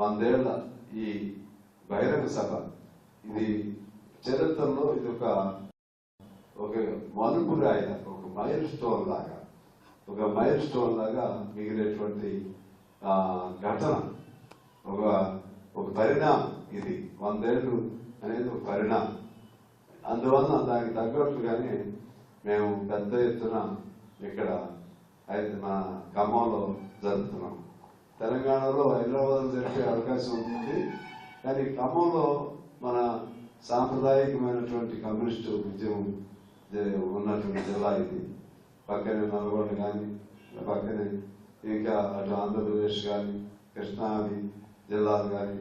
వందేళ్ళ ఈ బహిరంగ సభ. ఇది చరిత్రలో ఇది ఒక ఒక మలుపు రాయిలా ఒక మైల్ స్టోన్ లాగా ఒక మైల్ స్టోన్ లాగా మిగిలేటువంటి ఘటన. ఒక ఒక పరిణామం ఇది. వందేళ్ళు అనేది ఒక పరిణామం. అందువలన దానికి తగ్గట్టుగానే మేము పెద్ద ఎత్తున ఇక్కడ అయితే మన ఖమ్మంలో జరుపుతున్నాం. తెలంగాణలో హైదరాబాద్ జరిపే అవకాశం ఉంటుంది. కానీ ఖమ్మంలో మన సాంప్రదాయకమైనటువంటి కమ్యూనిస్టు ఉద్యమం ఉన్నటువంటి జిల్లా ఇది. పక్కనే నల్గొండ కానీ పక్కనే ఇంకా అటు ఆంధ్రప్రదేశ్ కానీ కృష్ణాది జిల్లాలు కానీ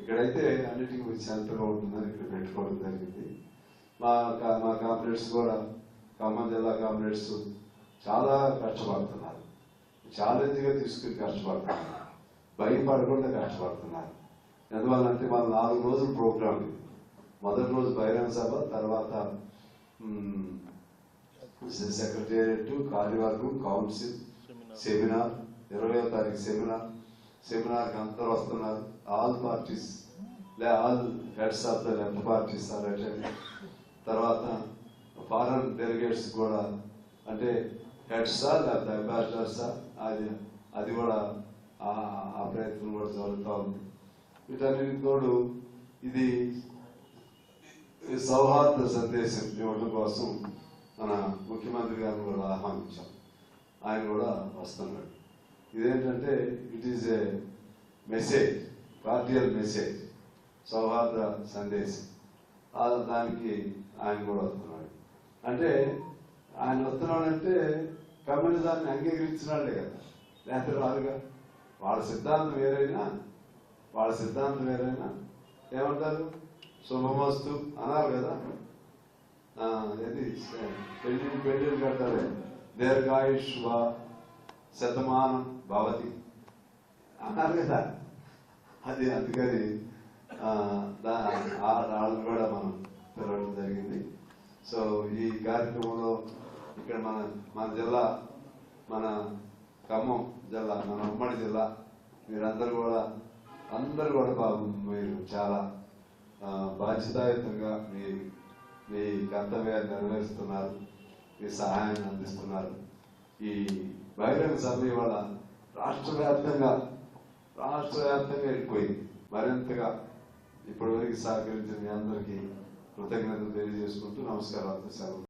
ఇక్కడైతే అన్నిటికీ సెంటర్గా ఉంటుందని ఇక్కడ పెట్టుకోవడం జరిగింది. మా మా కాంప్లెట్స్ కూడా ఖమ్మం జిల్లా కాంప్లెట్స్ చాలా కష్టపడుతున్నారు. ఛాలెంజ్గా తీసుకుని కష్టపడుతున్నారు. భయపడకుండా కష్టపడుతున్నారు. ఎందువల్లంటే వాళ్ళ నాలుగు రోజుల ప్రోగ్రామ్ ఇది. మొదటి రోజు బహిరంగ సభ తర్వాత సెక్రటేరియట్ కార్యవర్గం కౌన్సిల్ సెమినార్ ఇరవయో తారీఖు సెమినార్. సెమినార్కి అందరూ వస్తున్నారు. ఆల్ పార్టీస్ లే all heads of the left parties are attend. తర్వాత ఫారెన్ డెలిగేట్స్ కూడా అంటే హెడ్సా లేకపోతే అంబాసిడర్సా అది అది కూడా ఆ ఆ ప్రయత్నం కూడా జరుగుతూ ఉంది. వీటన్నిటి తోడు ఇది సౌహార్ద సందేశం ఇవ్వడం కోసం మన ముఖ్యమంత్రి గారిని కూడా ఆహ్వానించాం. ఆయన కూడా వస్తున్నాడు. ఇదేంటంటే it is a message cordial message సౌహార్ద సందేశం. దానికి ఆయన కూడా వస్తున్నాడు. అంటే ఆయన వస్తున్నాడంటే కమ్యూనిజాన్ని అంగీకరించినాడే కదా. లేకపోతే రాదుగా. వాళ్ళ సిద్ధాంతం వేరైనా వాళ్ళ సిద్ధాంతం వేరైనా ఏమంటారు? శుభమస్తు అన్నారు కదా. ఇది పెళ్ళి పెళ్ళి కట్టాలి కట్టారే దీర్ఘాయుష్వ శతమానం భవతి అన్నారు కదా. అది అందుకని వాళ్ళని కూడా మనం పిలవడం జరిగింది. సో ఈ కార్యక్రమంలో ఇక్కడ మన మన జిల్లా మన ఖమ్మం జిల్లా మన ఉమ్మడి జిల్లా మీరందరూ కూడా అందరూ కూడా బాబు మీరు చాలా బాధ్యతాయుతంగా మీ మీ కర్తవ్యాన్ని నెరవేరుస్తున్నారు మీ సహాయాన్ని అందిస్తున్నారు. ఈ బహిరంగ సభ ఇవాళ రాష్ట్ర వ్యాప్తంగా రాష్ట్ర వ్యాప్తంగా వెళ్ళిపోయింది. మరింతగా ఇప్పటివరకు సహకరించిన మీ అందరికీ కృతజ్ఞతలు తెలియజేసుకుంటూ నమస్కారాలు సెలవు.